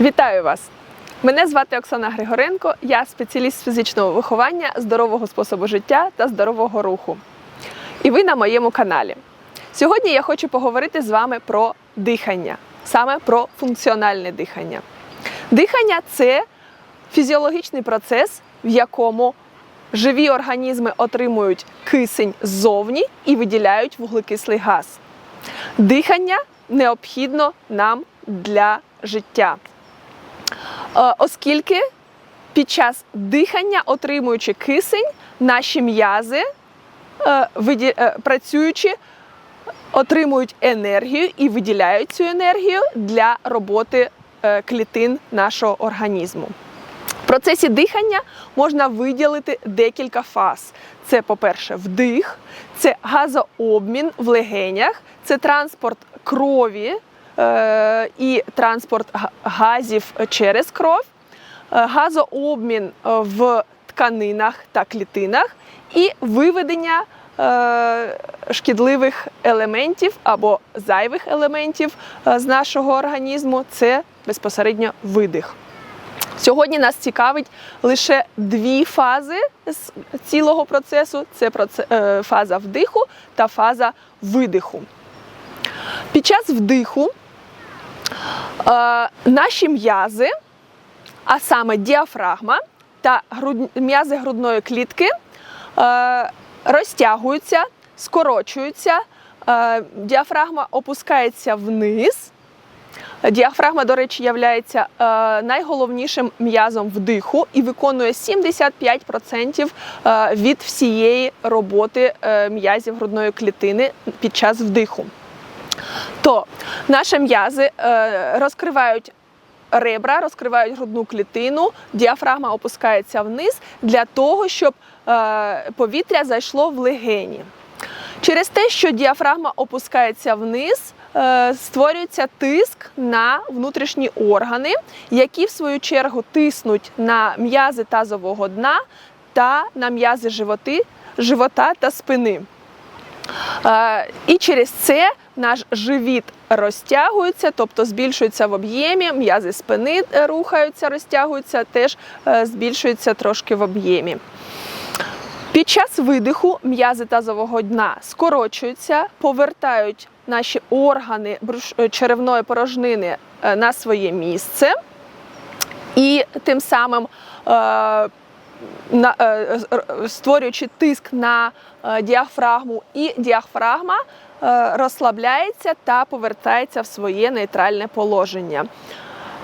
Вітаю вас! Мене звати Оксана Григоренко, я спеціаліст з фізичного виховання, здорового способу життя та здорового руху. І ви на моєму каналі. Сьогодні я хочу поговорити з вами про дихання, саме про функціональне дихання. Дихання це фізіологічний процес, в якому живі організми отримують кисень ззовні і виділяють вуглекислий газ. Дихання необхідно нам для життя. Е, Оскільки під час дихання, отримуючи кисень, наші м'язи, е, е, працюючи, отримують енергію і виділяють цю енергію для роботи клітин нашого організму. В процесі дихання можна виділити декілька фаз. Це, по-перше, вдих, це газообмін в легенях, це транспорт крові і транспорт газів через кров, е, газообмін е, в тканинах та клітинах і виведення е, шкідливих елементів або зайвих елементів е, з нашого організму це безпосередньо видих. Сьогодні нас цікавить лише дві фази з цілого процесу: це е, фаза вдиху та фаза видиху. Під час вдиху е, наші м'язи, а саме діафрагма та м'язи грудної клітки, е, розтягуються, скорочуються, е, діафрагма опускається вниз. Діафрагма, до речі, є найголовнішим м'язом вдиху і виконує 75% е, від всієї роботи е, м'язів грудної клітини під час вдиху. То наші м'язи е, розкривають ребра, розкривають грудну клітину, діафрагма опускається вниз для того, щоб е, повітря зайшло в легені. Через те, що діафрагма опускається вниз, е, створюється тиск на внутрішні органи, які в свою чергу тиснуть на м'язи тазового дна та на м'язи животи, живота та спини. І через це наш живіт розтягується, тобто збільшується в об'ємі, м'язи спини е, рухаються, розтягуються, теж е, збільшуються трошки в об'ємі. Під час видиху м'язи тазового дна скорочуються, повертають наші органи е, черевної порожнини на своє місце, і тим самим створюючи тиск на діафрагму, і діафрагма розслабляється та повертається в своє нейтральне положення.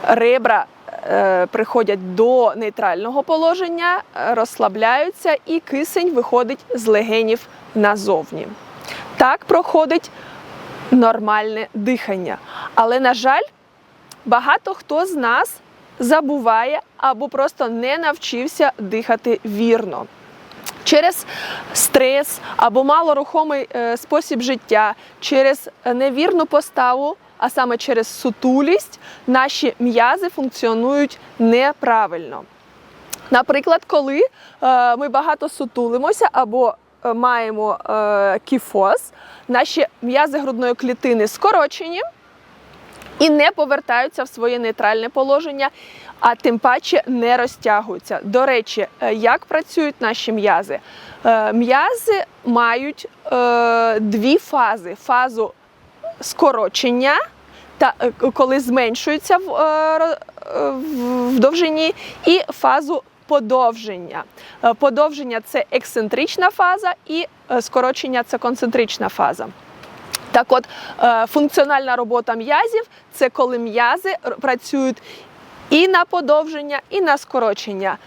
Ребра е, приходять до нейтрального положення, е, розслабляються, і кисень виходить з легенів назовні. Так проходить нормальне дихання. Але, на жаль, багато хто з нас забуває або просто не навчився дихати вірно. Через стрес або малорухомий е, спосіб життя, через невірну поставу, а саме через сутулість, наші м'язи функціонують неправильно. Наприклад, коли е, ми багато сутулимося або е, маємо кіфоз, наші м'язи грудної клітини скорочені і не повертаються в своє нейтральне положення, а тим паче не розтягуються. До речі, е, як працюють наші м'язи? Е, М'язи мають е, дві фази: фазу скорочення, коли зменшуються в, довжині, і фазу подовження. Подовження це ексцентрична фаза, і скорочення це концентрична фаза. Так от, е, функціональна робота м'язів це коли м'язи працюють і на подовження, і на скорочення.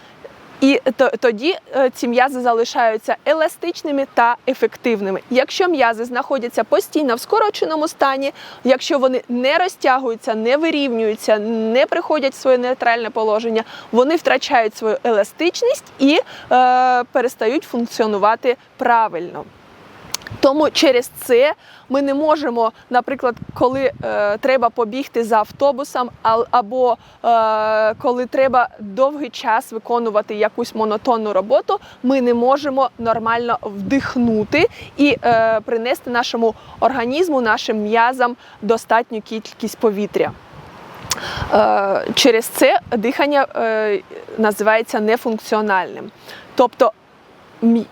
І тоді е, ці м'язи залишаються еластичними та ефективними. Якщо м'язи знаходяться постійно в скороченому стані, якщо вони не розтягуються, не вирівнюються, не приходять в своє нейтральне положення, вони втрачають свою еластичність і е, перестають функціонувати правильно. Тому через це ми не можемо, наприклад, коли е, треба побігти за автобусом, а- або е, коли треба довгий час виконувати якусь монотонну роботу, ми не можемо нормально вдихнути і е, принести нашому організму, нашим м'язам достатню кількість повітря. Е, Через це дихання е, називається нефункціональним. Тобто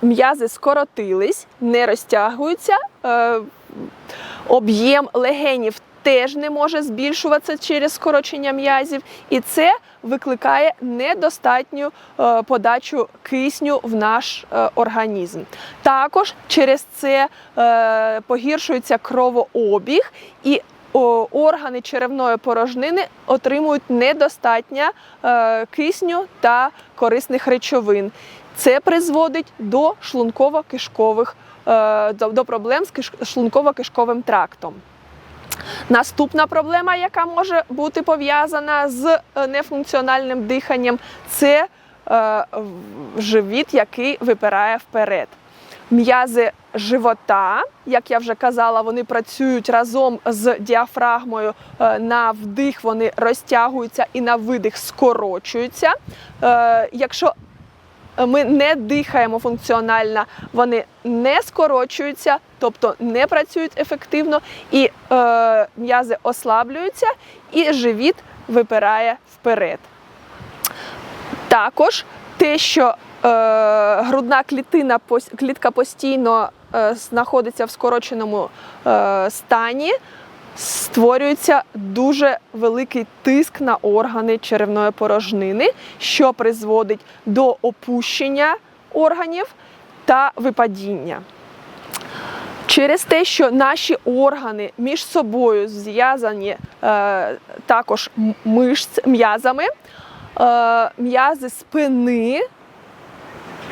м'язи скоротились, не розтягуються, е, об'єм легенів теж не може збільшуватися через скорочення м'язів, і це викликає недостатню е, подачу кисню в наш е, організм. Також через це погіршується кровообіг і органи черевної порожнини отримують недостатньо кисню та корисних речовин. Це призводить до шлунково-кишкових е, до, проблем з шлунково-кишковим трактом. Наступна проблема, яка може бути пов'язана з е, нефункціональним диханням, це е, живіт, який випирає вперед. М'язи живота, як я вже казала, вони працюють разом з діафрагмою. На вдих вони розтягуються і на видих скорочуються. Якщо ми не дихаємо функціонально, вони не скорочуються, тобто не працюють ефективно, і е, м'язи ослаблюються, і живіт випирає вперед. Також те, що е, грудна клітина, клітка постійно е, знаходиться в скороченому е, стані, створюється дуже великий тиск на органи черевної порожнини, що призводить до опущення органів та випадіння. Через те, що наші органи між собою зв'язані е, також м'язами, е, м'язи спини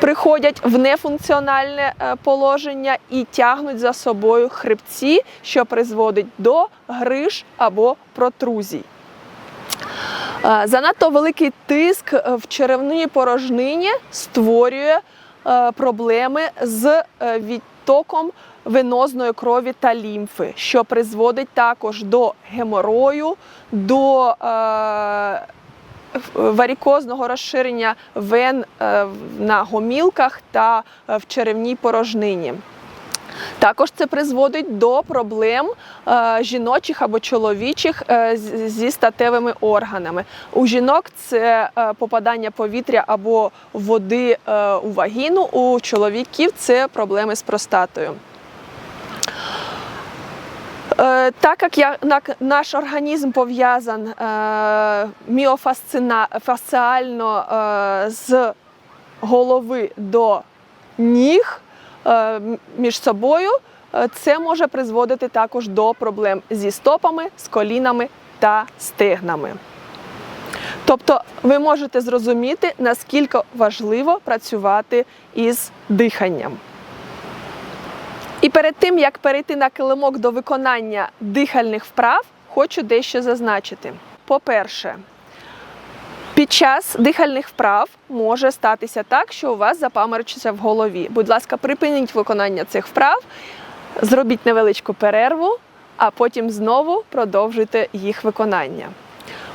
приходять в нефункціональне е, положення і тягнуть за собою хребці, що призводить до гриж або протрузій. Е, Занадто великий тиск е, в черевній порожнині створює проблеми з відтоком венозної крові та лімфи, що призводить також до геморою, до варікозного розширення вен е, на гомілках та е, в черевній порожнині. Також це призводить до проблем е, жіночих або чоловічих зі статевими органами. У жінок це попадання повітря або води у вагіну, у чоловіків це проблеми з простатою. Е, Так як наш організм пов'язан е, міофасціально е, з голови до ніг між собою, це може призводити також до проблем зі стопами, з колінами та стегнами. Тобто ви можете зрозуміти, наскільки важливо працювати із диханням. І перед тим, як перейти на килимок до виконання дихальних вправ, хочу дещо зазначити. По-перше, під час дихальних вправ може статися так, що у вас запаморочиться в голові. Будь ласка, припиніть виконання цих вправ, зробіть невеличку перерву, а потім знову продовжуйте їх виконання.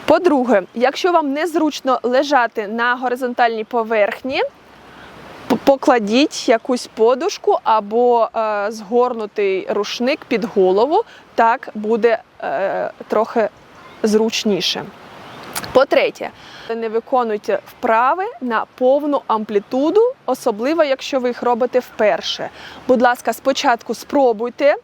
По-друге, якщо вам незручно лежати на горизонтальній поверхні, покладіть якусь подушку або е, згорнутий рушник під голову, так буде е, трохи зручніше. По-третє, не виконуйте вправи на повну амплітуду, особливо якщо ви їх робите вперше. Будь ласка, спочатку спробуйте,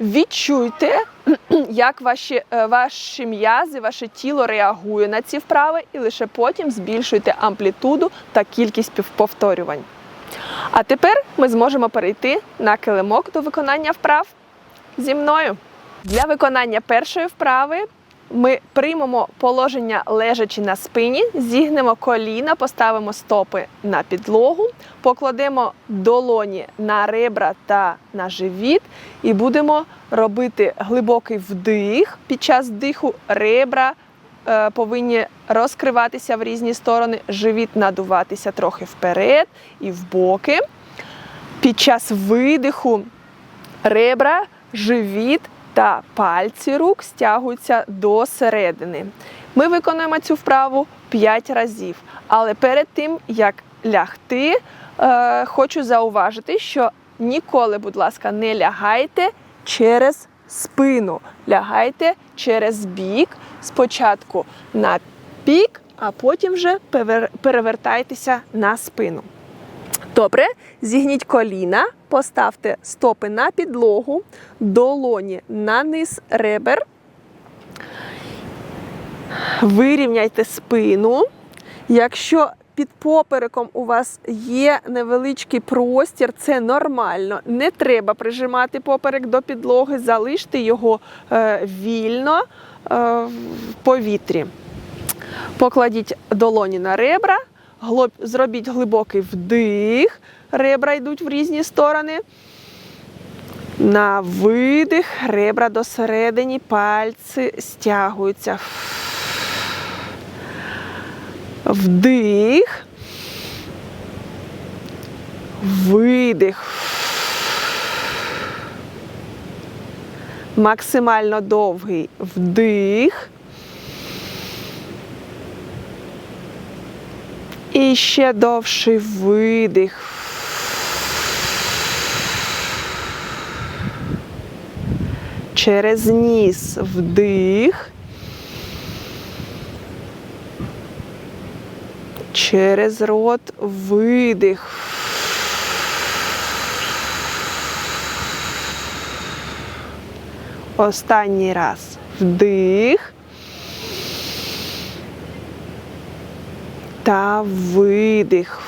відчуйте, як ваші, е, ваші м'язи, ваше тіло реагує на ці вправи, і лише потім збільшуйте амплітуду та кількість повторювань. А тепер ми зможемо перейти на килимок до виконання вправ зі мною. Для виконання першої вправи ми приймемо положення лежачи на спині, зігнемо коліна, поставимо стопи на підлогу, покладемо долоні на ребра та на живіт і будемо робити глибокий вдих. Під час вдиху ребра повинні розкриватися в різні сторони, живіт надуватися трохи вперед і в боки. Під час видиху ребра, живіт та пальці рук стягуються до середини. Ми виконуємо цю вправу 5 разів. Але перед тим, як лягти, е, хочу зауважити, що ніколи, будь ласка, не лягайте через спину. Лягайте через бік, спочатку на бік, а потім вже перевертайтеся на спину. Добре, зігніть коліна, поставте стопи на підлогу, долоні на низ ребер. Вирівняйте спину. Якщо під попереком у вас є невеличкий простір, це нормально. Не треба прижимати поперек до підлоги, залиште його е, вільно е, в повітрі. Покладіть долоні на ребра, зробіть глибокий вдих, ребра йдуть в різні сторони. На видих, ребра досередині, пальці стягуються. Вдих. Видих. Максимально довгий вдих. І ще довший видих. Через ніс вдих. Через рот видих. Останній раз вдих. Та видих.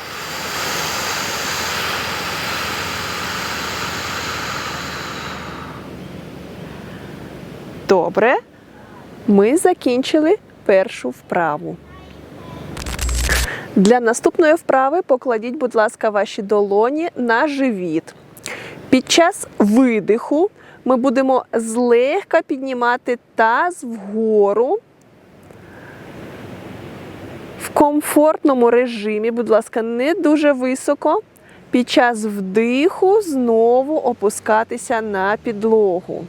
Добре. Ми закінчили першу вправу. Для наступної вправи покладіть, будь ласка, ваші долоні на живіт. Під час видиху ми будемо злегка піднімати таз вгору. В комфортному режимі, будь ласка, не дуже високо. Під час вдиху знову опускатися на підлогу.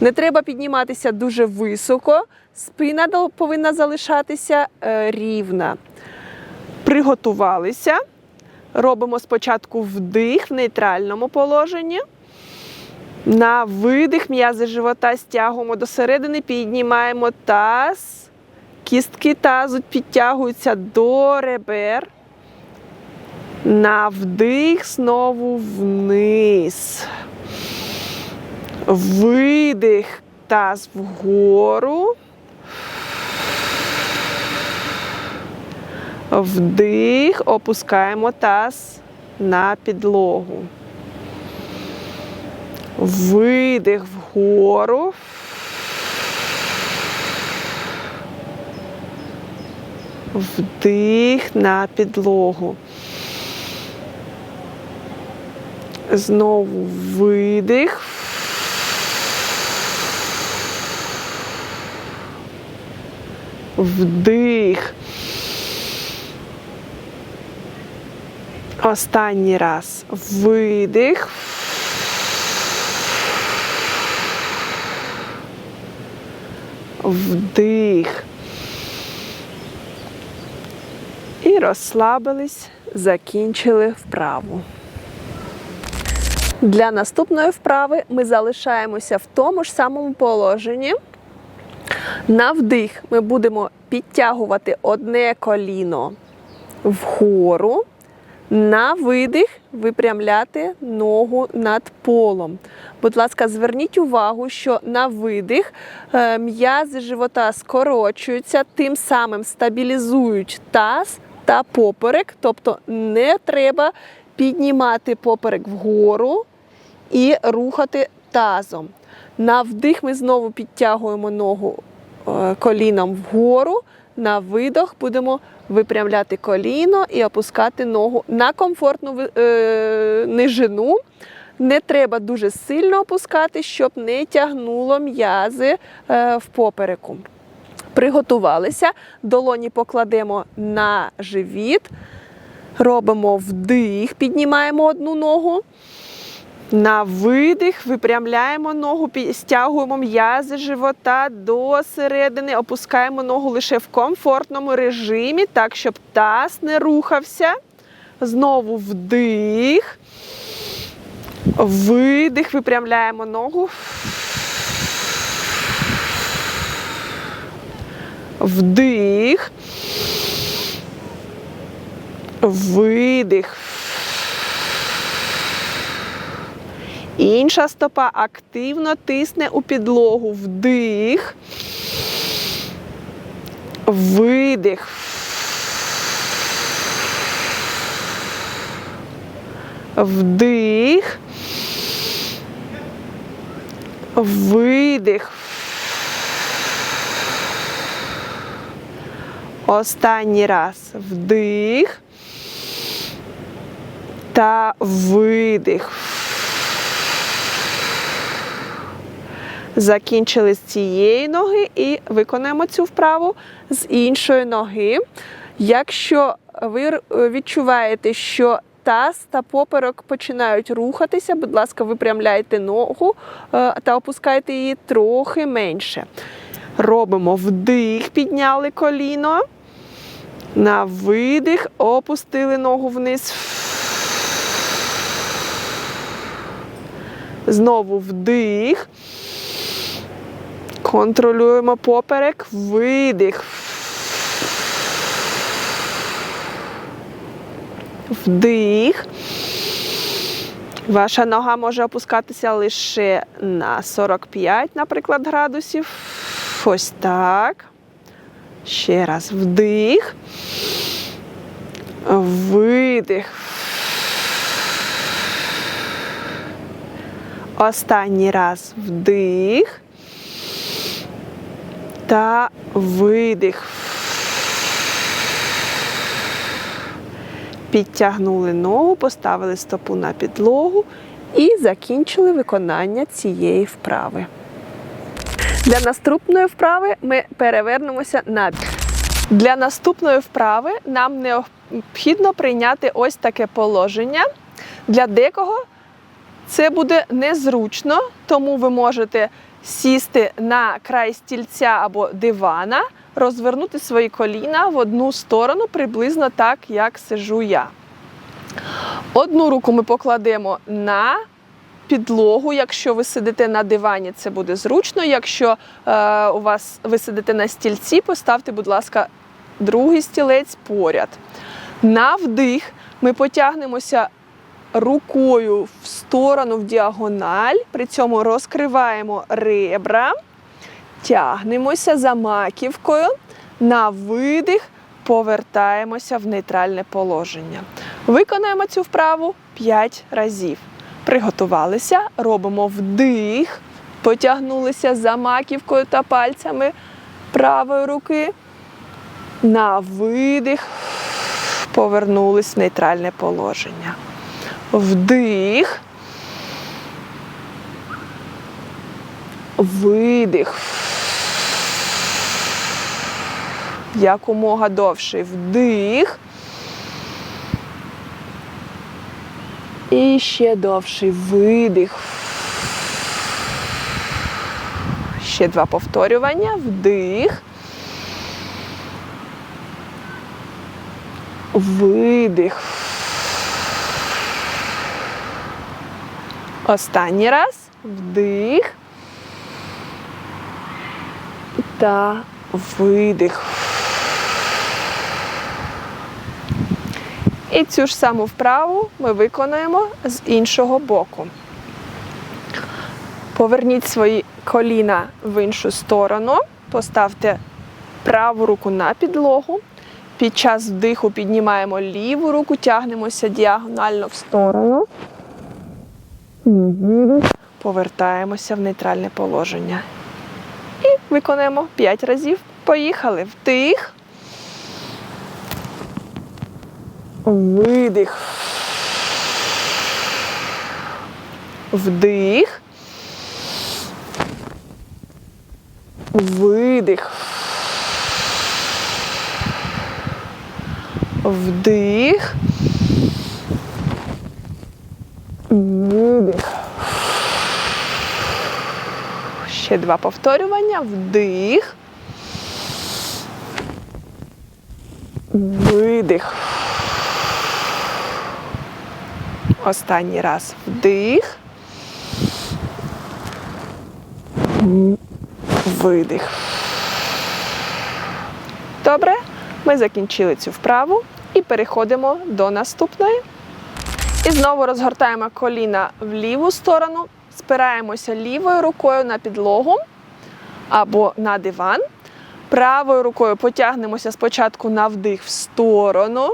Не треба підніматися дуже високо, спина повинна залишатися е, рівна. Приготувалися. Робимо спочатку вдих в нейтральному положенні. На видих м'язи живота стягуємо до середини, піднімаємо таз. Кістки тазу підтягуються до ребер. На вдих знову вниз. Видих таз вгору. Вдих, опускаємо таз на підлогу. Видих вгору. Вдих на підлогу. Знову видих. Вдих. Останній раз. Видих. Вдих. І розслабились, закінчили вправу. Для наступної вправи ми залишаємося в тому ж самому положенні. На вдих ми будемо підтягувати одне коліно вгору. На видих випрямляти ногу над полом. Будь ласка, зверніть увагу, що на видих е, м'язи живота скорочуються, тим самим стабілізують таз та поперек, тобто не треба піднімати поперек вгору і рухати тазом. На вдих ми знову підтягуємо ногу е, коліном вгору. На видох будемо випрямляти коліно і опускати ногу на комфортну е, нижину. Не треба дуже сильно опускати, щоб не тягнуло м'язи е, в попереку. Приготувалися, долоні покладемо на живіт, робимо вдих, піднімаємо одну ногу. На видих випрямляємо ногу, стягуємо м'язи живота до середини, опускаємо ногу лише в комфортному режимі, так, щоб таз не рухався. Знову вдих. Видих, випрямляємо ногу. Вдих. Видих. Інша стопа активно тисне у підлогу. Вдих. Видих. Вдих. Видих. Останній раз вдих та видих. Закінчили з цієї ноги і виконаємо цю вправу з іншої ноги. Якщо ви відчуваєте, що таз та поперек починають рухатися, будь ласка, випрямляйте ногу е, та опускайте її трохи менше. Робимо вдих, підняли коліно. На видих, опустили ногу вниз. Знову вдих. Контролюємо поперек, видих. Вдих. Ваша нога може опускатися лише на 45, наприклад, градусів. Ось так. Ще раз вдих. Видих. Останній раз вдих та видих. Підтягнули ногу, поставили стопу на підлогу і закінчили виконання цієї вправи. Для наступної вправи ми перевернемося на бік. Для наступної вправи нам необхідно прийняти ось таке положення. Для декого це буде незручно, тому ви можете сісти на край стільця або дивана, розвернути свої коліна в одну сторону, приблизно так, як сижу я. Одну руку ми покладемо на підлогу. Якщо ви сидите на дивані, це буде зручно. Якщо е, у вас ви сидите на стільці, поставте, будь ласка, другий стілець поряд. На вдих ми потягнемося рукою в сторону в діагональ, при цьому розкриваємо ребра, тягнемося за маківкою, на видих повертаємося в нейтральне положення. Виконаємо цю вправу 5 разів. Приготувалися, робимо вдих, потягнулися за маківкою та пальцями правої руки. На видих, повернулись в нейтральне положення. Вдих. Видих. Якомога довший вдих. І ще довший видих. Ще два повторювання. Вдих. Видих. Останній раз. Вдих. Та видих. І цю ж саму вправу ми виконуємо з іншого боку. Поверніть свої коліна в іншу сторону, поставте праву руку на підлогу. Під час вдиху піднімаємо ліву руку, тягнемося діагонально в сторону. Повертаємося в нейтральне положення. І виконуємо 5 разів. Поїхали. Вдих. Видих. Вдих. Видих. Вдих. Видих. Ще два повторювання. Вдих. Видих. Останній раз вдих. Видих. Добре, ми закінчили цю вправу і переходимо до наступної. І знову розгортаємо коліна в ліву сторону, спираємося лівою рукою на підлогу або на диван. Правою рукою потягнемося спочатку на вдих в сторону.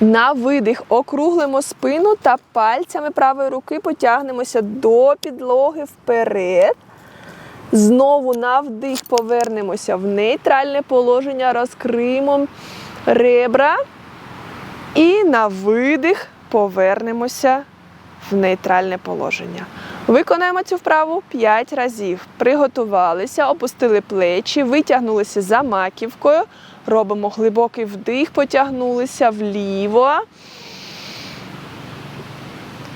На видих округлимо спину та пальцями правої руки потягнемося до підлоги вперед. Знову на вдих повернемося в нейтральне положення, розкриємо ребра. І на видих повернемося в нейтральне положення. Виконаємо цю вправу 5 разів. Приготувалися, опустили плечі, витягнулися за маківкою. Робимо глибокий вдих, потягнулися вліво.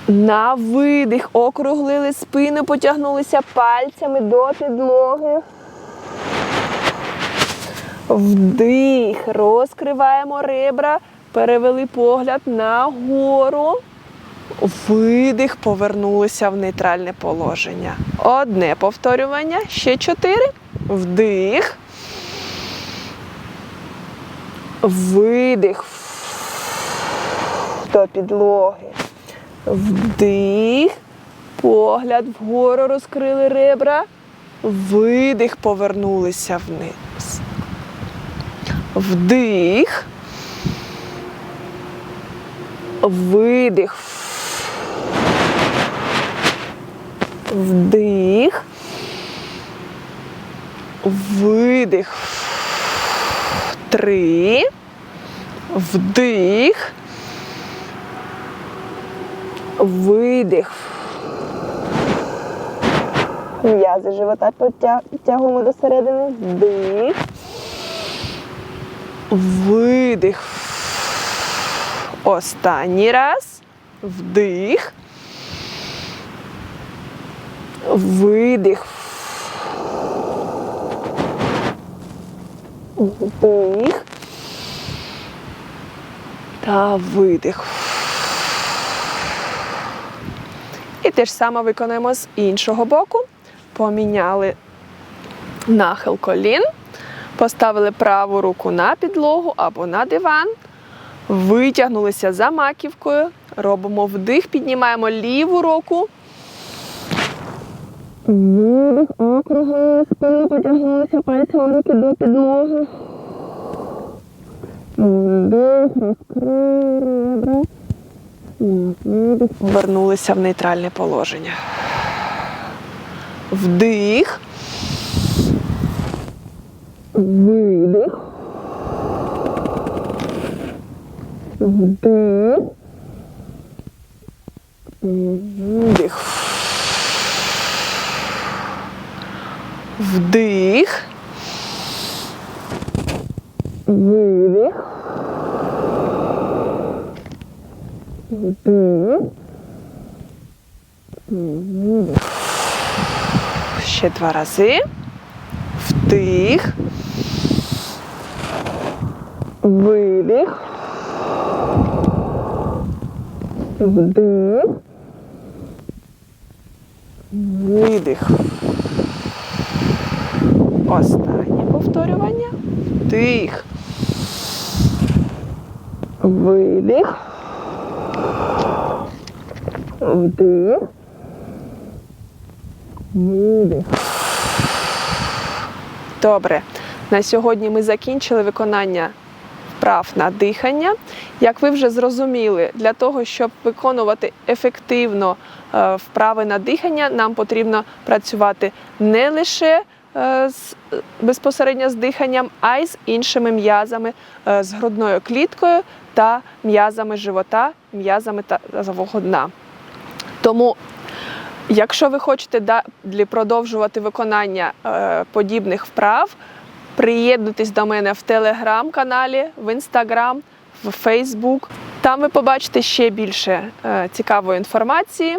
На видих округлили спину, потягнулися пальцями до підлоги. Вдих, розкриваємо ребра, перевели погляд нагору. Видих, повернулися в нейтральне положення. Одне повторювання, ще чотири. Вдих. Видих до підлоги. Вдих. Погляд вгору розкрили ребра. Видих, повернулися вниз. Вдих. Видих. Вдих. Видих. Три. Вдих. Видих. М'язи живота підтягуємо до середини. Вдих. Видих. Останній раз. Вдих. Видих. Вдих. Та видих. І те ж саме виконуємо з іншого боку. Поміняли нахил колін, поставили праву руку на підлогу або на диван, витягнулися за маківкою, робимо вдих, піднімаємо ліву руку. Видих, округлили спину, потягнулися пальцем руки до підлоги. Видих, в нейтральне положення. Вдих. Видих. Вдих. Вдих. Вдих. Видих. Вдих. Видих. Ще два рази. Вдих. Видих. Вдих. Видих. Останнє повторювання. Вдих. Видих. Вдих. Видих. Добре. На сьогодні ми закінчили виконання вправ на дихання. Як ви вже зрозуміли, для того, щоб виконувати ефективно е, вправи на дихання, нам потрібно працювати не лише е, з, безпосередньо з диханням, а й з іншими м'язами, е, з грудною кліткою та м'язами живота, м'язами тазового дна. Тому Якщо ви хочете продовжувати виконання подібних вправ, приєднуйтесь до мене в телеграм-каналі, в інстаграм, в Фейсбук. Там ви побачите ще більше е, цікавої інформації.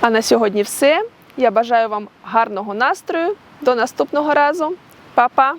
А на сьогодні все. Я бажаю вам гарного настрою. До наступного разу. Па-па!